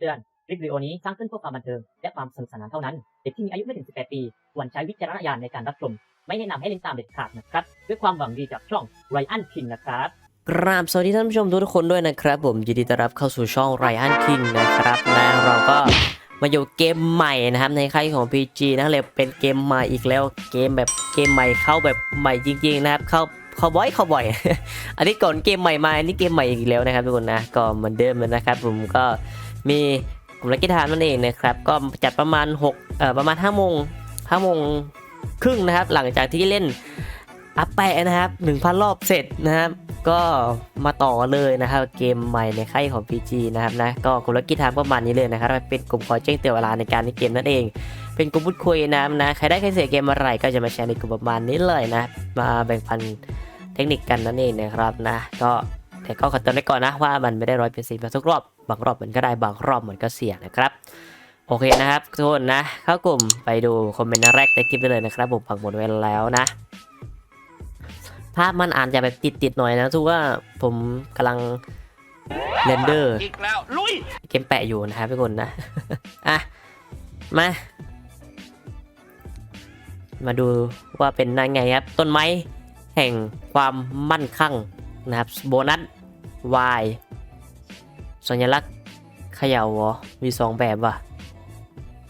ำเตือน คลิปวิดีโอนี้สร้างขึ้นเพื่อความบันเทิง และความสนุกสนานเท่านั้น เด็กที่มีอายุไม่ถึง 18 ปีควรใช้วิจารณญาณในการรับชม ไม่แนะนำให้เล่นตามเด็ดขาดนะครับ ด้วยความหวังดีจากช่องไรอันคิงนะครับกราบสวัสดีท่านผู้ชมทุกคนด้วยนะครับ ผมยินดีต้อนรับเข้าสู่ช่อง Ryan King นะครับนะเราก็มาอยู่เกมใหม่นะครับในค่ายของ PG นะเลยเป็นเกมใหม่อีกแล้วเกมแบบเกมใหม่เข้าแบบใหม่จริงๆนะครับเข้าเข้าบ่อยเข้าบ่อย อันนี้ก่อนเกมใหม่มา อันนี้เกมใหม่อีกแล้วนะครับทุกคนนะ ก็เหมือนเดิมเลยนะครับ ผมก็ มีกลุ่มนักกีฬานั่นเองนะครับ ก็จัดประมาณ6เอ่อประมาณ5โมง5โมงครึ่งนะครับ หลังจากที่เล่นอัปแปะนะครับ 1,000 รอบเสร็จนะครับ ก็มาต่อเลยนะครับเกมใหม่ในค่ายของ PG นะครับนะก็กลุ่มลักกี้ไทม์ประมาณนี้เลยนะครับ เป็นกลุ่มคอยแจ้งเตือนเวลาในการเล่นเกมนั่นเอง เป็นกลุ่มพูดคุยนะนะใครได้ใครเสียเกมอะไรก็จะมาแชร์ในกลุ่มประมาณนี้เลยนะ มาแบ่งปันเทคนิคกันนั่นเองนะครับนะก็ แต่ก็ขอเตือนไว้ก่อนนะว่ามันไม่ได้ร้อยเปอร์เซ็นต์มาทุกรอบ บางรอบมันก็ได้บางรอบมันก็เสี่ยงนะครับโอเคนะครับทุกคนนะ เข้ากลุ่มไปดูคอมเมนต์แรกในคลิปได้เลยนะครับผมปักหมดไว้แล้วนะ ภาพมันอาจจะแบบติดๆหน่อยนะทุกว่าผมกำลังเรนเดอร์อีกแล้วลุยเกมแปะอยู่นะครับทุกคนนะอะมา มาดูว่าเป็นยังไงครับ ต้นไม้แห่งความมั่นคั่งนะครับ โบนัส Y สัญลักษณ์เขย่าเหรอมีสองแบบว่ะ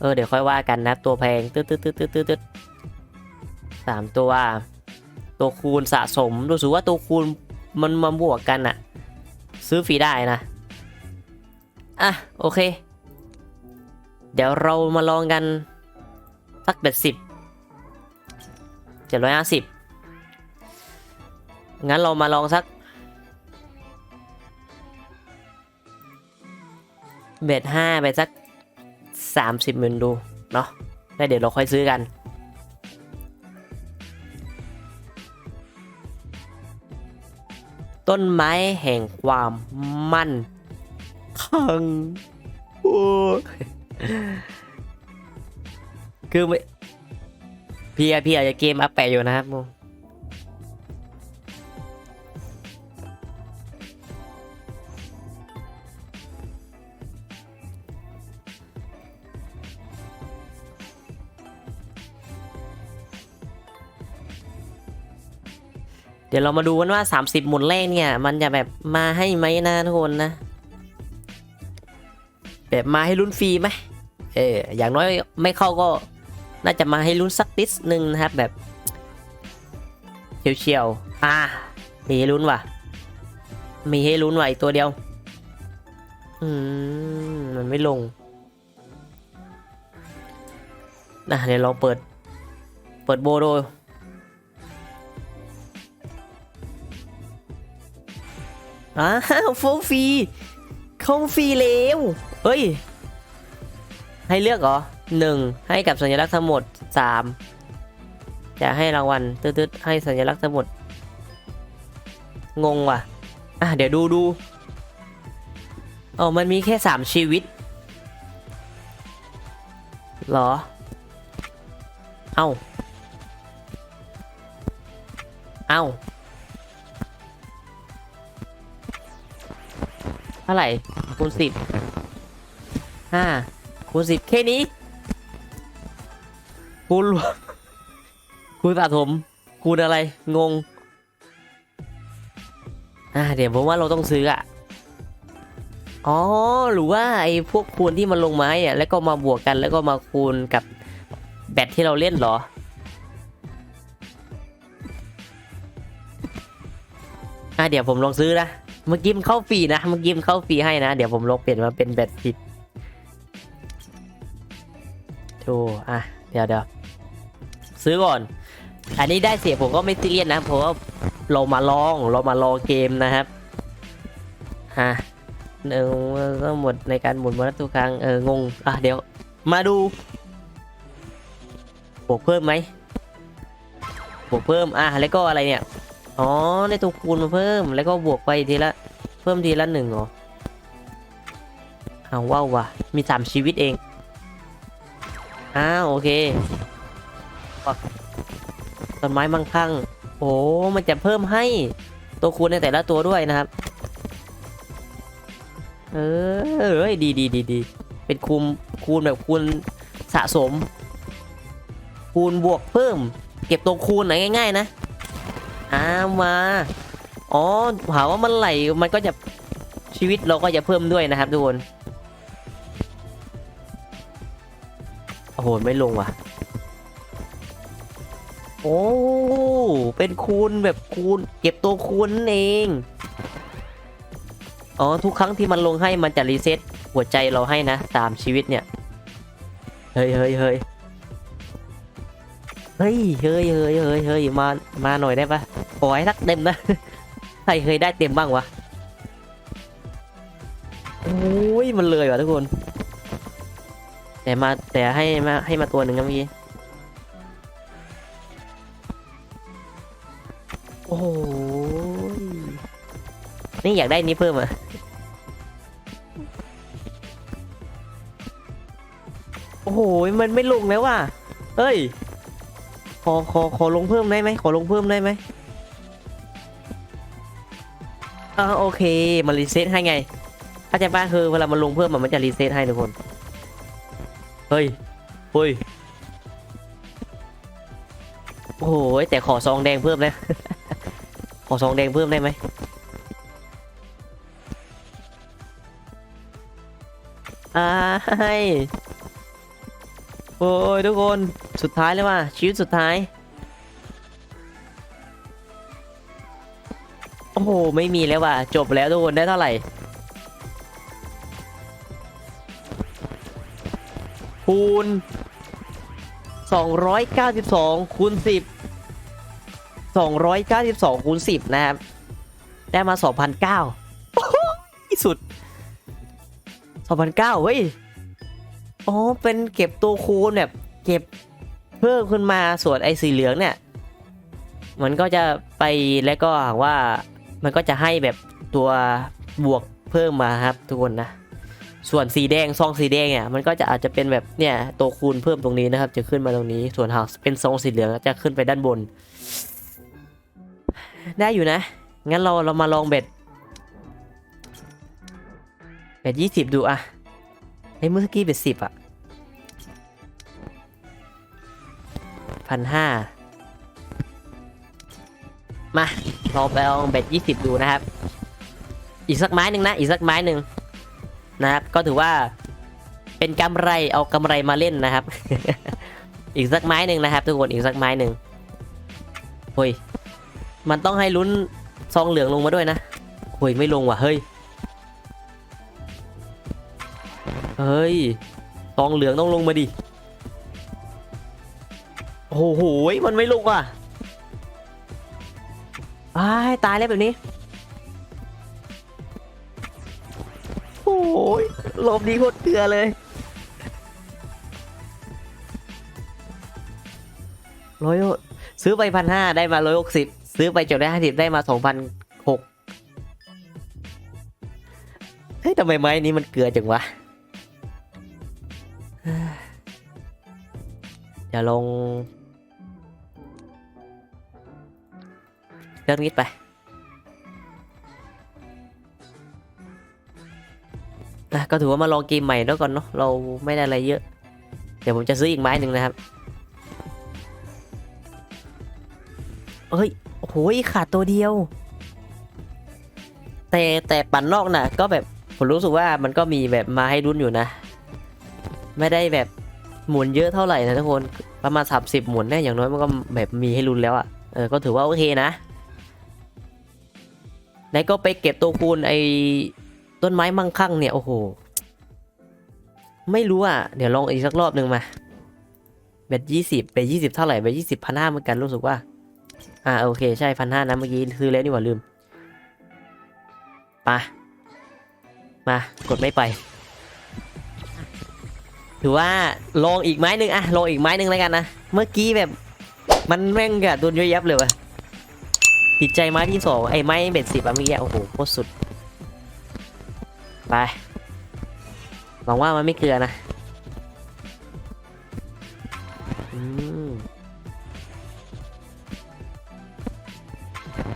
เออ เดี๋ยวค่อยว่ากันนะ ตัวแพงตึ๊ดตึ๊ดตึ๊ดตึ๊ดตึ๊ดสามตัว ตัวคูณสะสม รู้สึกว่าตัวคูณมันมาบวกกันอะซื้อฟรีได้นะ อะ โอเค เดี๋ยวเรามาลองกัน สักเบ็ดสิบเจ็ดร้อยห้าสิบงั้นเรามาลองสัก เบ็ดห้าไปสักสามสิบหมื่นดูเนาะแล้วเดี๋ยวเราค่อยซื้อกัน ต้นไม้แห่งความมั่นคงโอ้ยคือไม่พี่อะพี่อาจจะเกมอัปแปะอยู่นะครับ ดี๋ยวเรามาดูกันว่า 30 หมุนแรกเนี่ย มันจะแบบมาให้ไหมนะทุกคนนะ แบบมาให้ลุ้นฟรีไหมเอออย่างน้อยไม่เข้าก็น่าจะมาให้ลุ้นสักนิดนึงนะครับแบบเฉียวๆอ่ามีให้ลุ้นว่ะ มีให้ลุ้นว่ะอีกตัวเดียว อืมมันไม่ลงนะเดี๋ยวเราเปิด เปิดโบโด อ้าวโฟฟรีเข้าฟรีแล้วเฮ้ย ให้เลือกเหรอหนึ่งให้กับสัญลักษณ์ทั้งหมดสามจะให้รางวัลตืดๆให้สัญลักษณ์ทั้งหมด งงว่ะ อะเดี๋ยวดูดูอ๋อมันมีแค่สามชีวิตหรอ เอ้า เอ้า เท่าไหร่คูณสิบห้าคูณสิบแค่นี้ คูณรวมคูณสะสมคูณอะไรงง อ่าเดี๋ยวผมว่าเราต้องซื้ออะอ๋อหรือว่าไอ้พวกคูณที่มันลงไม้อะแล้วก็มาบวกกันแล้วก็มาคูณกับแบตที่เราเล่นเหรออะเดี๋ยวผมลองซื้อนะ เมื่อกี้มันเข้าฟรีนะ เมื่อกี้มันเข้าฟรีให้นะ เดี๋ยวผมลองเปลี่ยนมาเป็นแบตผิดโธ่อะ เดี๋ยวเดี๋ยวซื้อก่อน อันนี้ได้เสียผมก็ไม่ซีเรียสนะ เพราะว่าเรามาลอง เรามาลองเกมนะครับฮะหนึ่งก็หมดในการหมุนมาทุกครั้ง เออ งง อะ เดี๋ยว มาดู บวกเพิ่มไหม บวกเพิ่ม อะ แล้วก็อะไรเนี่ย อ๋อได้ตัวคูณมาเพิ่มแล้วก็บวกไปทีละ เพิ่มทีละหนึ่งเหรอเอาว้าวว่ะมีสามชีวิตเองอ้าวโอเคต้นไม้มั่งคั่งโอ้มันจะเพิ่มให้ตัวคูณในแต่ละตัวด้วยนะครับ เออเอ้ยดีดีดีดีเป็นคูณคูณแบบคูณสะสม คูณบวกเพิ่ม เก็บตัวคูณหน่อยง่าย ๆ นะ อามาอ๋อหาว่ามันไหลมันก็จะชีวิตเราก็จะเพิ่มด้วยนะครับทุกคนโอ้โหไม่ลงว่ะ โอ้ เป็นคูณแบบคูณ เก็บตัวคูณนั่นเอง อ๋อ ทุกครั้งที่มันลงให้มันจะรีเซ็ตหัวใจเราให้นะ ตามชีวิตเนี่ย เฮ้ยเฮ้ยเฮ้ย เฮ้ยเฮ้ยเฮ้ยเฮ้ยเฮ้ยมามาหน่อยได้ปะขอให้ทักเต็มนะใครเคยได้เต็มบ้างวะโอ้ยมันเลยว่ะทุกคน แต่มาแต่ให้มาให้มาตัวหนึ่งนะเมื่อกี้โอ้โหนี่อยากได้นี้เพิ่มอะโอ้โหมันไม่ลงแล้วว่ะเฮ้ย อขอขอลงเพิ่มได้ไหมขอลงเพิ่มได้ไหมอ่าโอเคมันรีเซ็ตให้ไงถ้าใจป้าคือเวลามันลงเพิ่มมันจะรีเซ็ตให้ทุกคนเฮ้ยเฮ้ยโอ้โหแต่ขอซองแดงเพิ่มนะขอซองแดงเพิ่มได้ไหมอ่าให้ โอ้ยทุกคนสุดท้ายเลยว่ะชีวิตสุดท้าย โอ้โห ไม่มีแล้วว่ะ จบแล้วทุกคนได้เท่าไหร่คูณ292คูณ10 292คูณ10 นะครับ ได้มา 2,009ที่สุด 2,009เฮ้ย อ๋อเป็นเก็บตัวคูณแบบเก็บเพิ่มขึ้นมาส่วนไอ้สีเหลืองเนี่ย มันก็จะไปแล้วก็หากว่ามันก็จะให้แบบตัวบวกเพิ่มมาครับทุกคนนะส่วนสีแดงซองสีแดงเนี่ยมันก็จะอาจจะเป็นแบบเนี่ยตัวคูณเพิ่มตรงนี้นะครับ จะขึ้นมาตรงนี้ ส่วนหากเป็นซองสีเหลืองจะขึ้นไปด้านบน ได้อยู่นะ งั้นเราเรามาลองเบ็ดเบ็ดยี่สิบดูอะ ไอ้เมื่อกี้เบ็ดสิบอะพันห้ามาเราไปลองเบ็ดยี่สิบดูนะครับ อีกสักไม้หนึ่งนะ อีกสักไม้หนึ่งนะครับ ก็ถือว่าเป็นกำไรเอากำไรมาเล่นนะครับ อีกสักไม้หนึ่งนะครับ ทุกคนอีกสักไม้หนึ่งโอ้ยมันต้องให้ลุ้นซองเหลืองลงมาด้วยนะโอ้ยไม่ลงว่ะเฮ้ย เฮ้ยซองเหลืองต้องลงมาดิ โอ้โห มันไม่ลงว่ะอ้ายตายแล้วแบบนี้ โอ้ยหลบดีโคตรเกลือเลยร้อยซื้อไปพันห้าได้มาร้อยหกสิบซื้อไปจบได้ห้าสิบได้มาสองพันหกเฮ้ยทำไมไม้นี้มันเกลือจังวะ อย่าลงเรื่องนิดไป ก็ถือว่ามาลองเกมใหม่แล้วก่อนเนาะ เราไม่ได้อะไรเยอะ เดี๋ยวผมจะซื้ออีกไม้หนึ่งนะครับ เฮ้ย โอ้โหขาดตัวเดียว แต่แต่ปั่นนอกน่ะ ก็แบบผมรู้สึกว่ามันก็มีแบบมาให้รุ้นอยู่นะ ไม่ได้แบบ หมุนเยอะเท่าไหร่นะทุกคนประมาณสามสิบหมุนเนี่ยอย่างน้อยมันก็แบบมีให้รุ้นแล้วอะ่ะเออก็ถือว่าโอเคนะแล้ก็ไปเก็บตัวคูณไอ้ต้นไม้มั่งคั่งเนี่ยโอ้โหไม่รู้อะเดี๋ยวลองอีกสักรอบหนึ่งมาเบ็ดยี่สิบเบ็ดยี่สิบเท่าไหร่เบ็ดยี่สิบพันห้าเหมือนกันรู้สึกว่าอ่าโอเคใช่พันห้านะเมื่อกี้ซื้อแล้วนี่หว่าลืมไปมากดไม่ไป ถือว่าลองอีกไม้หนึ่งอะลองอีกไม้หนึ่งแล้วกันนะ เมื่อกี้แบบมันแม่งกะโดนเยอะยับเลยวะติดใจไม้ที่สองไอ้ไม้เบ็ดสิบอะเมื่อกี้โอ้โหโคตรสุด ไปหวังว่ามันไม่เกลือนะ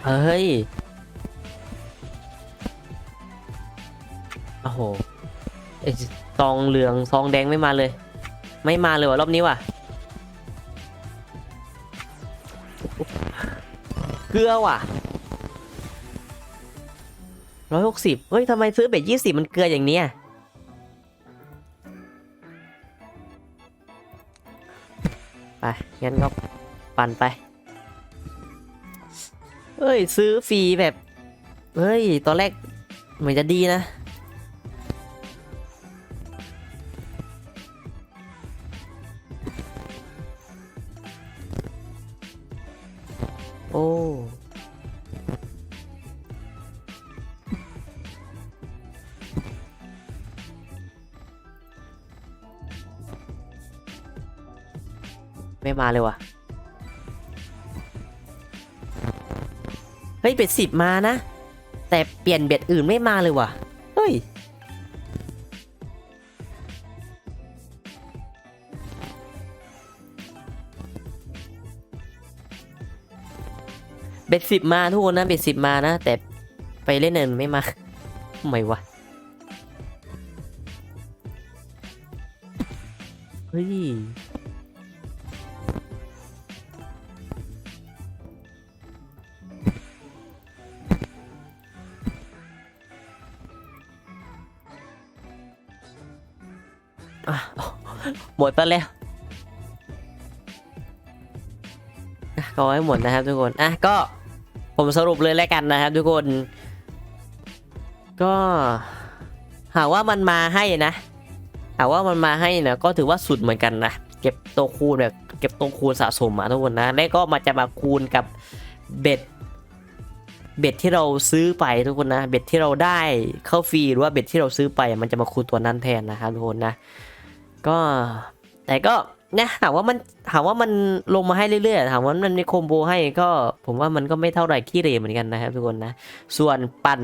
เฮ้ย โอ้โหไอ้ ซองเหลืองซองแดงไม่มาเลย ไม่มาเลยว่ะรอบนี้ว่ะเกลือว่ะร้อยหกสิบเฮ้ยทำไมซื้อเบ็ดยี่สิบมันเกลืออย่างเนี้ยไป งั้นก็ปั่นไป เฮ้ย ซื้อฟรีแบบ เฮ้ย ตอนแรกเหมือนจะดีนะ โอ้ไม่มาเลยว่ะ เฮ้ย เบ็ดสิบมานะ แต่เปลี่ยนเบ็ดอื่นไม่มาเลยว่ะ เบ็ดสิบมาทุกคนนะเบ็ดสิบมานะ แต่ไปเล่นเนินไม่มาทำไมวะเฮ้ยอะหมดไปแล้วก็ให้หมดนะครับทุกคน อะก็ ผมสรุปเลยแล้วกันนะครับทุกคน ก็หากว่ามันมาให้นะหากว่ามันมาให้นะก็ถือว่าสุดเหมือนกันนะเก็บตัวคูณแบบเก็บตัวคูณสะสมมาทุกคนนะแล้วก็มาจะมาคูณกับเบ็ดเบ็ดที่เราซื้อไปทุกคนนะเบ็ดที่เราได้เข้าฟรีหรือว่าเบ็ดที่เราซื้อไปมันจะมาคูณตัวนั้นแทนนะครับทุกคนนะ ก็แต่ก็ นะถามว่ามันถามว่ามันลงมาให้เรื่อยๆถามว่ามันมีโคมโบให้ก็ผมว่ามันก็ไม่เท่าไหร่ขี้เหร่เหมือนกันนะครับทุกคนนะ ส่วนปั่น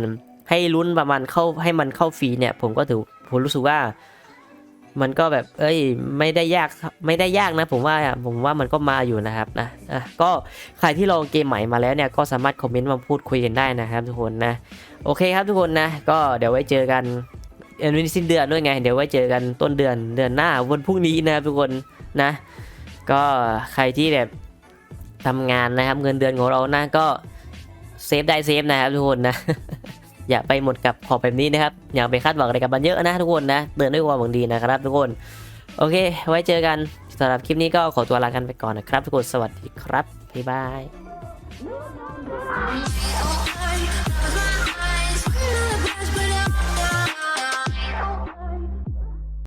ให้ลุ้นประมาณเข้าให้มันเข้าฟรีเนี่ย ผมก็ถือผมรู้สึกว่า มันก็แบบ เอ้ย ไม่ได้ยากไม่ได้ยากนะ ผมว่าผมว่ามันก็มาอยู่นะครับนะอะก็ใครที่ลองเกมใหม่มาแล้วเนี่ยก็สามารถคอมเมนต์มาพูดคุยกันได้นะครับ ทุกคนนะโอเคครับทุกคนนะ ก็เดี๋ยวไว้เจอกันเอ็นวินสิ้นเดือนด้วยไง เดี๋ยวไว้เจอกันต้นเดือนเดือนหน้าวันพรุ่งนี้นะครับทุกคน นะ ก็ใครที่แบบทำงานนะครับเงินเดือนของเรานะก็เซฟได้เซฟนะครับทุกคนนะ อย่าไปหมดกับขอบแบบนี้นะครับ อย่าไปคาดหวังอะไรกับมันเยอะนะทุกคนนะเตือนด้วยความหวังดีนะครับ ทุกคน โอเค ไว้เจอกันสำหรับคลิปนี้ก็ขอตัวลากันไปก่อนนะครับ ทุกคนสวัสดีครับบ๊ายบาย